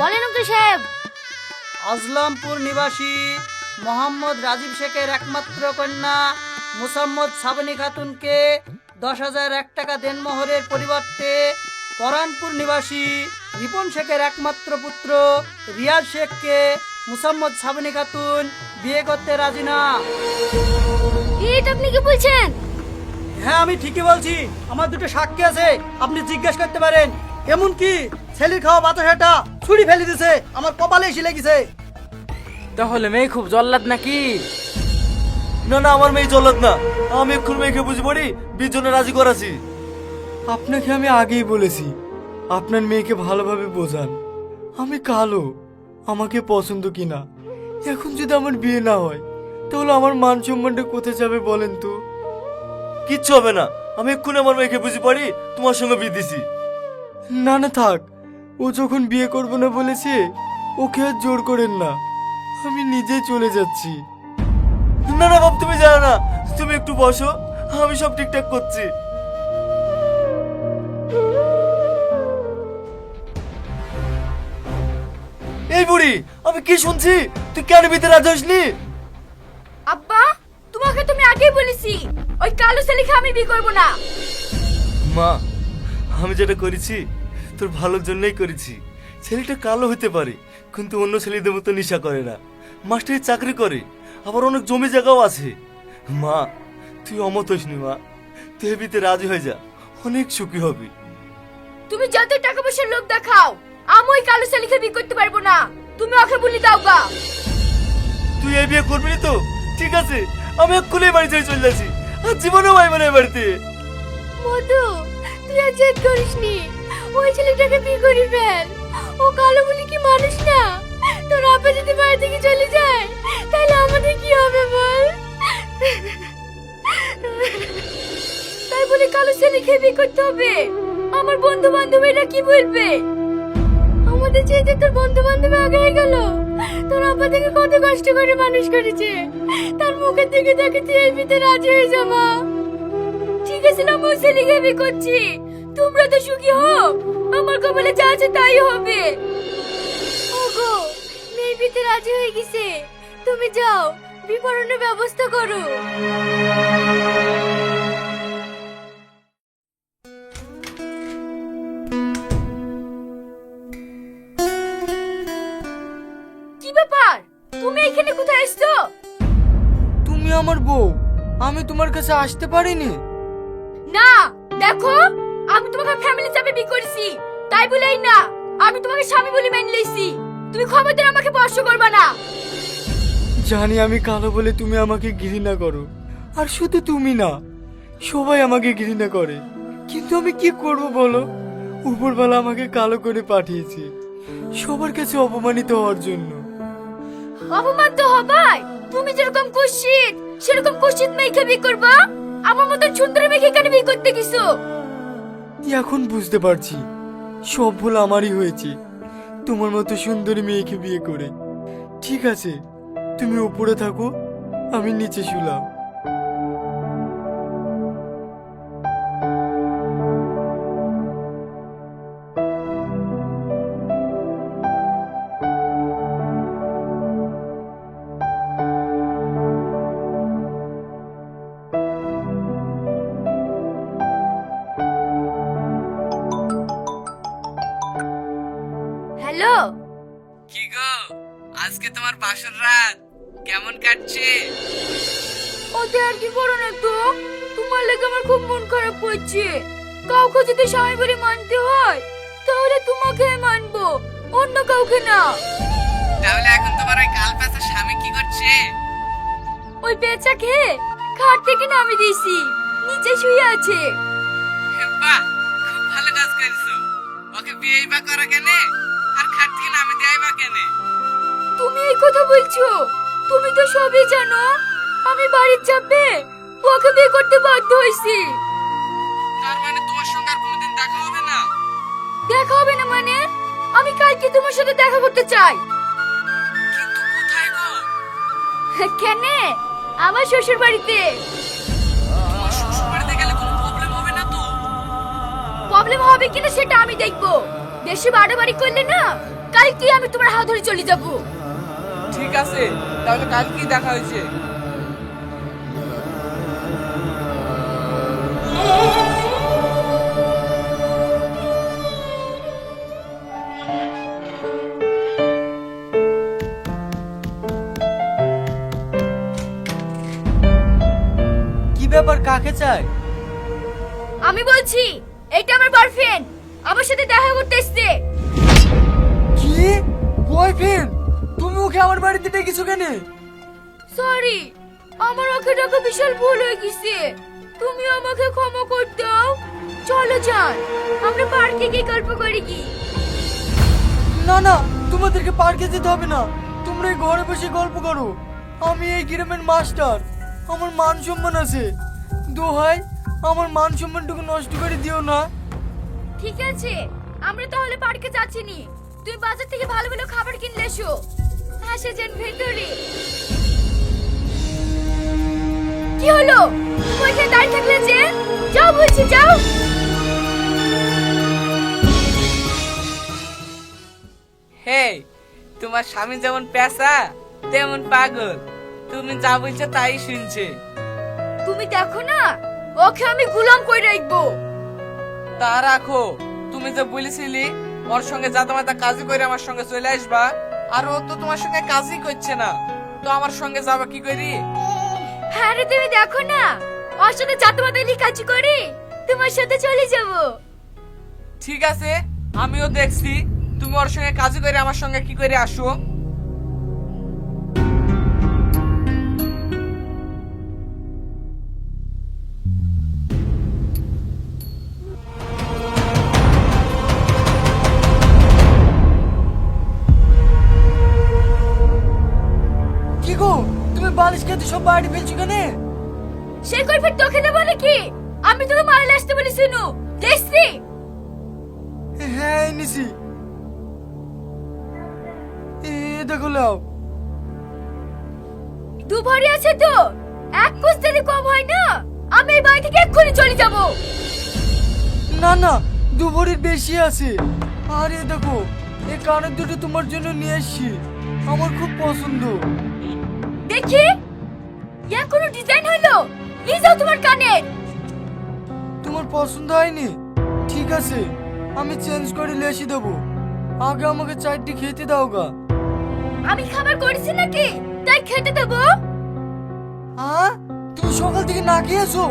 বলেন উকিল সাহেব। আজলামপুর নিবাসী মোহাম্মদ রাজীব শেখের একমাত্র কন্যা মুসাম্মদ সাবনী খাতুনকে দশ হাজার এক টাকা দেনমোহরের পরিবর্তে পরানপুর নিবাসী রিপন শেখের একমাত্র পুত্র রিয়াজ শেখকে মুসাম্মদ সাবনী খাতুন বিয়ে করতে রাজি না। এটা আপনি কি বলছেন? হ্যাঁ আমি ঠিকই বলছি। আমার দুটো সাক্ষী আছে। আপনি জিজ্ঞেস করতে পারেন। এমন কি ছেলের খাওয়া বাতাসাটা ছুরি ফেলে দিছে আমার কপালে এসে লেগেছে। তাহলে মেয়ে খুব জল্লাদ নাকি? না না আমার মেয়ে জল্লাদ না। আমি এক্ষুন মেয়েকে বুঝি পড়ি বিয়ের জন্য রাজি করাছি। আপনাকে আমি আগেই বলেছি আপনার মেয়েকে ভালোভাবে বোঝান। আমি কালো আমাকে পছন্দ কিনা। এখন যদি আমার বিয়ে না হয় তাহলে আমার মান সম্মানটা কোথায় যাবে বলেন তো? কিচ্ছু হবে না। আমি এক্ষুনি আমার মেয়েকে বুঝি পড়ি তোমার সঙ্গে বিয়ে দিছি। না না থাক। ও যখন বিয়ে করব না বলেছে ওকে আর জোর করেন না। আমি নিজে চলে যাচ্ছি। না না বাপ তুমি জানো না। তুমি একটু বসো। আমি সব ঠিকঠাক করছি। এই বুড়ি আমি কি শুনছি? তুই কেন বিতে রাজি হসনি? আব্বা তোমাকে তুমি আগেই বলেছি ওই কালো ছেলেকে আমি বিয়ে করব না। মা আমি যেটা করেছি তোর ভালোর জন্যই করেছি। ছেলেটা কালো হতে পারে কিন্তু অন্য ছেলেদের মতো নেশা করে না। মাস্টারের চাকরি করে আবার অনেক জমি জায়গাও আছে। মা তুই অমত হইসনি মা। তুই এবিতে রাজি হয়ে যা অনেক সুখী হবি। তুমি যত টাকা পয়সার লোক দেখাও আমি ওই কালো ছেলেকে বিয়ে করতে পারব না। তুমি ওকে বলি দাও গা। তুই এই বিয়ে করবি না তো? ঠিক আছে আমি এক্ষুনি বাড়ি ছেড়ে চলে যাচ্ছি। আর জীবনেও আইব না এই বাড়িতে। মধু তুই আর জেদ করিসনি। ওই ছেলেটাকে বিয়ে করি ফেল। ও কালো বলি কি মানুষ না? তোর আপা যদি বাড়ি থেকে চলে যায়, তাহলে আমাদের কি হবে বল? তাই বলে কালো ছেলেকে বিয়ে করতে হবে। আমার বন্ধু বান্ধবীরা কি বলবে? আমাদের চাইতে তোর বন্ধু বান্ধব আগে গেল, তোর আপা থেকে কত কষ্ট করে মানুষ করেছে। তার মুখের দিকে দেখে তুই এই বিতে রাজি হয়ে যাবা ঠিক আছে না আমি ছেলেকে বিয়ে করছি। তোমরা তো সুখী হও। আমার কপালে যা আছে তাই হবে। ওগো মেয়ে রাজি হয়ে গেছে। তুমি যাও, বিবরণের ব্যবস্থা করো। কি ব্যাপার? তুমি এখানে কোথায় তুমি আমার বউ, আমি তোমার কাছে আসতে পারিনি। তাই বলেই না আমি তোমাকে স্বামী বলে মেনে লইছি তুমি খবরদার আমাকে স্পর্শ করবে না। জানি আমি কালো বলে তুমি আমাকে ঘৃণা করো আর শুধু তুমি না সবাই আমাকে ঘৃণা করে। কিন্তু আমি কি করব বলো? উপরবেলা আমাকে কালো করে পাঠিয়েছে সবার কাছে অপমানিত হওয়ার জন্য। অপমান তো হবাই তুমি যেরকম কুৎসিত সেরকম কুৎসিত মেয়েকে বিয়ে করবা? আমার মতন সুন্দর মেয়েকে কেন বিয়ে করতে গেছো? এখন বুঝতে পারছি। সব ভুল আমারই হয়েছে। তোমার মতো সুন্দরী মেয়েকে বিয়ে করে। ঠিক আছে, তুমি উপরে থাকো, আমি নিচে শুলাম। কি গো আজকে তোমার বাসর রাত। কেমন কাটছে? ওতে আর কি করো না তো? তোমার লেগে আমার খুব মন খারাপ করছে কাউকে যদি স্বামী বলে মানতে হয় তাহলে তোমাকে মানবো অন্য কাউকে না। তাহলে এখন তোমার ওই কাল পাশা স্বামী কি করছে? ওই বেচা খেয়ে খাট থেকে নামে দিয়েছি নিচে শুয়ে আছে। বাহ খুব ভালো কাজ করেছ। ওকে বিয়েই বা করা কেন? থেকে নামে দেয় বা কেন? তুমি এই কথা বলছো? তুমি তো সবই জানো। আমি বাড়ির চাপে ওকে বিয়ে করতে বাধ্য হয়েছি। তার মানে তোমার সঙ্গে আর কোনোদিন দেখা হবে না? দেখা হবে না মানে? আমি কালকে তোমার সাথে দেখা করতে চাই। কিন্তু কোথায় গো? কেন? আমার শ্বশুর বাড়িতে শ্বশুর বাড়িতে গেলে কোনো প্রবলেম হবে না তো? প্রবলেম হবে কিনা সেটা আমি দেখব। বেশি বাড়াবাড়ি করলে না কালকে আমি তোমার হাত ধরে চলে যাব। ঠিক আছে তাহলে কালকেই দেখা হয়েছে। কি ব্যাপার কাকে চাই? আমি বলছি এটা আমার বয়ফ্রেন্ড আমার সাথে দেখা করতে এসছে। কি? বয়ফ্রেন্ড তুমি ওকে আমার বাড়িতে ডেকেছো কেন? সরি আমার ওকে ডাকা বিশাল ভুল হয়ে গেছে। তুমি আমাকে ক্ষমা করে দাও। চলো যান আমরা পার্কে গিয়ে গল্প করি কি? না না তোমাদেরকে পার্কে যেতে হবে না। তোমরা এই ঘরে বসে গল্প করো। আমি এই গ্রামের মাস্টার। আমার মান সম্মান আছে। দোহাই আমার মান সম্মানটুকু নষ্ট করে দিও না। ঠিক আছে আমরা তাহলে পার্কে যাচ্ছি নি। তুই বাজার থেকে ভালো ভালো খাবার কিনলে এসো আসে যান ভেতরে। কি হলো? তুমি এখানে দাঁড়িয়ে থাকলে যে? যাও বলছি যাও। হে তোমার স্বামী যেমন পেশা তেমন পাগল। তুমি যা বলছো তাই শুনছে। তুমি দেখো না ওকে আমি গুলাম করে রাখব? তা রাখো তুমি যে বলেছিলি ওর সঙ্গে যা মাতা কাজই করে আমার সঙ্গে চলে আসবা। আর ও তো তোমার সঙ্গে কাজই করছে না। তো আমার সঙ্গে যাবা কি করি? হ্যাঁ রে তুমি দেখো না। ওর সঙ্গে যাতে মাতালি কাজ করে। তোমার সাথে চলে যাব। ঠিক আছে আমিও দেখছি। তুমি ওর সঙ্গে কাজই করে আমার সঙ্গে কি করে আসো? বাড়ি ফেলছো কেন? সে কই তোকে দেবো নাকি? আমি তোকে মারলে আসতে বলি শুনু দেখছি। হ্যাঁ নিছি এ দেখো লাও দু ভরি আছে তো। এক কোস যদি কম হয় না। আমি এই বাড়ি থেকে এক্ষুনি চলে যাব। না না দু ভরির বেশি আছে। আর দেখো এই কানের দুটো তোমার জন্য নিয়ে এসছি আমার খুব পছন্দ। দেখি। ইয়া কোনো ডিজাইন হলো নিয়ে যাও তোমার কানের তোমার পছন্দ হয়নি? ঠিক আছে আমি চেঞ্জ করে লেসি দেবো। আগে আমাকে চারটি খেতে দাও গা। আমি খাবার করেছি নাকি? তাই খেতে দেবো? হ্যাঁ তুমি সকাল থেকে না খেয়েছো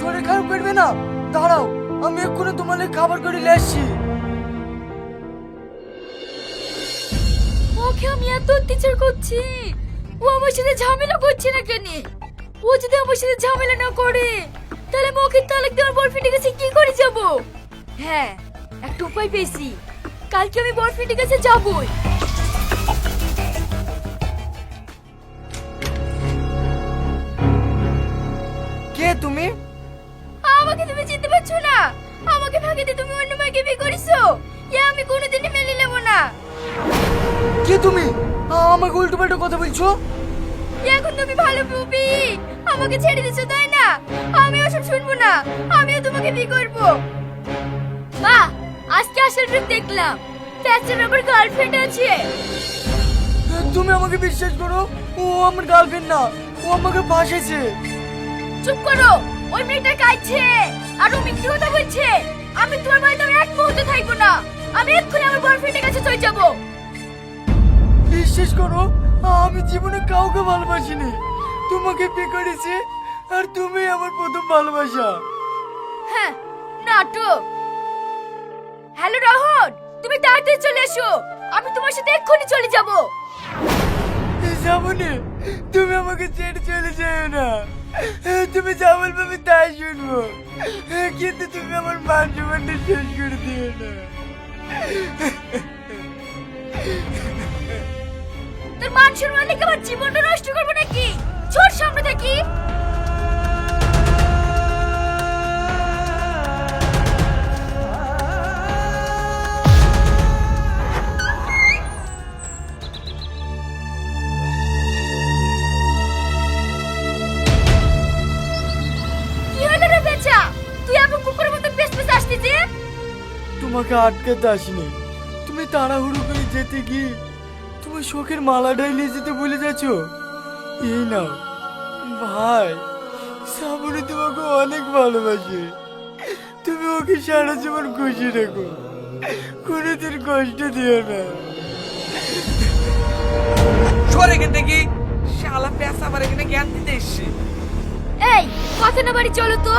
শরীর খারাপ করবে না। দাঁড়াও আমি এক্ষুনি তোমার খাবার করে নিয়ে আসছি। ওকে আমি এত অত্যাচার করছি। ও আমার সাথে ঝামেলা করছে না কেন? ও যদি আমার সাথে ঝামেলা না করে তাহলে আমি ওকে তালাক দেওয়ার বয়ফ্রেন্ডের কাছে কি করে যাব? হ্যাঁ একটা উপায় পেয়েছি। কালকে আমি বয়ফ্রেন্ডের কাছে যাবই। কে তুমি? আমাকে তুমি চিনতে পারছ না? আমাকে ফাঁকি দিয়ে তুমি অন্য মাকে বিয়ে করেছ? এ আমি কোনোদিনই মেনে নেব না। কে তুমি? আমাকে উল্টো পাল্টা কথা বলছো? এখন তুমি ভালো বুবি আমাকে ছেড়ে দিছো তাই না? আমি ওসব শুনব না। আমিও তোমাকে বিয়ে করব? বাহ আজকে আসল রূপ দেখলাম। প্যাচের আবার গার্লফ্রেন্ড আছে। তুমি আমাকে বিশ্বাস করো ও আমার গার্লফ্রেন্ড না ও আমাকে ফাঁসেছে চুপ করো ওই মেয়েটা কাঁদছে আর ও মিথ্যে কথা বলছে। আমি তোমার বাড়িতে আমি এক মুহূর্ত থাকব না। আমি এক্ষুনি আমার বয়ফ্রেন্ডের কাছে চলে যাব। বিশ্বাস করো আমি জীবনে কাউকে ভালোবাসিনি। তোমাকে বিয়ে করেছি আর তুমি আমার প্রথম ভালোবাসা। হ্যাঁ নাটক। হ্যালো রহন তুমি তাড়াতাড়ি চলে এসো। আমি তোমার সাথে এক্ষুনি চলে যাব। যাবনে তুমি আমাকে ছেড়ে চলে যেও না। তুমি যা বলবে আমি তাই শুনব। কিন্তু তুমি আমার মান সম্মানটা শেষ করে দিও না। তোর মান সম্মান আমার জীবনটা নষ্ট করব নাকি? ছোট সামনে পেছ তোমাকে আটকাতে আসিনি। তুমি তাড়াহুড়ো করে যেতে গিয়ে তুমি শোকের মালাটাই নিয়ে যেতে ভুলে যাচ্ছ। এই নাও। ভাই সামনে তোমাকে অনেক ভালোবাসে। তুমি ওকে সারা জীবন খুশি রেখো। কোনোদিন কষ্ট দিও না। সরে এখান থেকে শালা পেঁচা আমার এখানে জ্ঞান দিতে এসছে। এই কথা না বাড়ি চলো তো।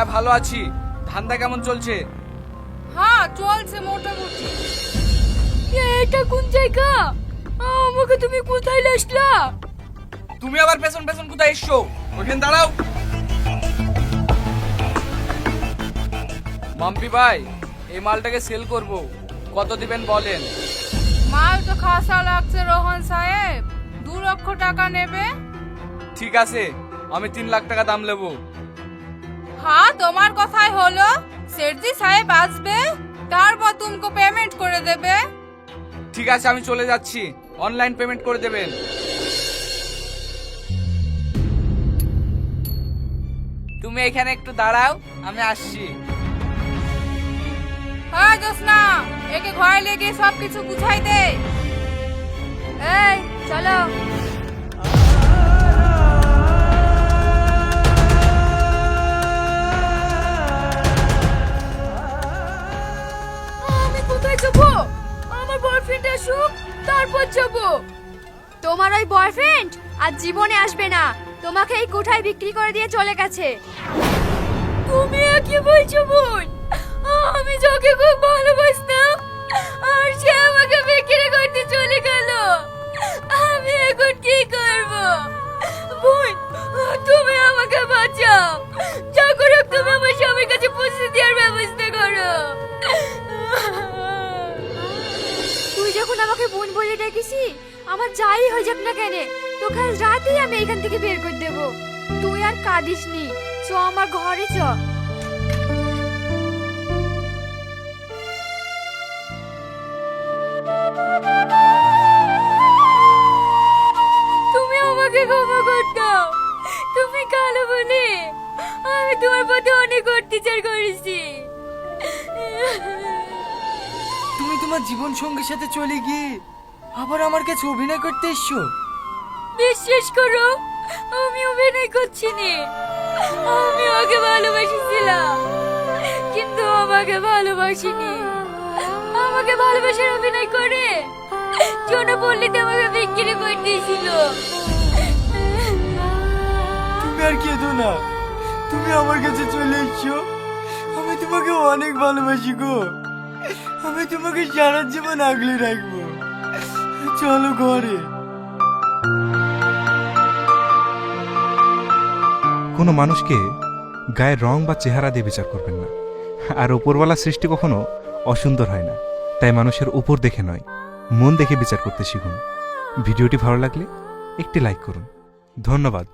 হ্যাঁ ভালো আছি। ধান্দা কেমন চলছে? হ্যাঁ চলছে মোটামুটি। এটা কোন জায়গা? আমাকে তুমি কোথায় লাসলা? তুমি আবার পেছন পেছন কোথায় এসছো? ওখানে দাঁড়াও। মাম্পি ভাই এই মালটাকে সেল করব। কত দিবেন বলেন? মাল তো খাসা লাগছে রোহন সাহেব। দু লক্ষ টাকা নেবে। ঠিক আছে আমি তিন লাখ টাকা দাম নেব। হ্যাঁ তোমার কথাই হলো। সেঠজি সাহেব আসবে তারপর তুমকো পেমেন্ট করে দেবে। ঠিক আছে আমি চলে যাচ্ছি। অনলাইন পেমেন্ট করে দেবেন। তুমি এখানে একটু দাঁড়াও আমি আসছি। হ্যাঁ জোসনা একে ঘরে লেগে সব কিছু বুঝাই দে। এই চলো। কোথায় যাব আমার বয়ফ্রেন্ড আসুক, তারপর যাব তোমার ওই বয়ফ্রেন্ড আর জীবনে আসবে না। তোমাকে এই কোঠায় বিক্রি করে দিয়ে চলে গেছে। তুমি কি বলছো বোন আমি যাকে খুব ভালোবাসতাম, আর সে আমাকে বিক্রি করতে চলে গেল। আমি এখন কি করব? বোন, তুমি আমাকে বাঁচাও। যা করে তুমি আমার স্বামীর কাছে পৌঁছে দেওয়ার ব্যবস্থা করো। তুই যখন আমাকে বোন বলে ডেকেছি আমার যাই হয়ে যাক না কেন, তোকে আজ রাতেই আমি এখান থেকে বের করে দেব। তুই আর কাঁদিস নি চ আমার ঘরে চ। তুমি আমাকে ক্ষমা কর তুমি কালো বলে আমি তোমার প্রতি অনেক অত্যাচার করেছি। তুমি তোমার জীবন সঙ্গীর সাথে চলে গিয়ে আবার আমার কাছে অভিনয় করতে এসছো? বিশ্বাস করো আমি অভিনয় করছি নি আমি ওকে ভালোবাসিছিলাম কিন্তু আমাকে ভালোবাসিনি। আমাকে ভালোবাসার অভিনয় করে জনপল্লীতে আমাকে বিক্রি করে দিয়েছিল। তুমি আর কেঁদো না। তুমি আমার কাছে চলে এসছো। আমি তোমাকে অনেক ভালোবাসি গো। আমি তোমাকে সারা জীবন আগলে রাখব। চলো ঘরে। কোনো মানুষকে গায়ের রং বা চেহারা দিয়ে বিচার করবেন না। আর উপরওয়ালা সৃষ্টি কখনো অসুন্দর হয় না। তাই মানুষের উপর দেখে নয়, মন দেখে বিচার করতে শিখুন। ভিডিওটি ভালো লাগলে একটি লাইক করুন। ধন্যবাদ।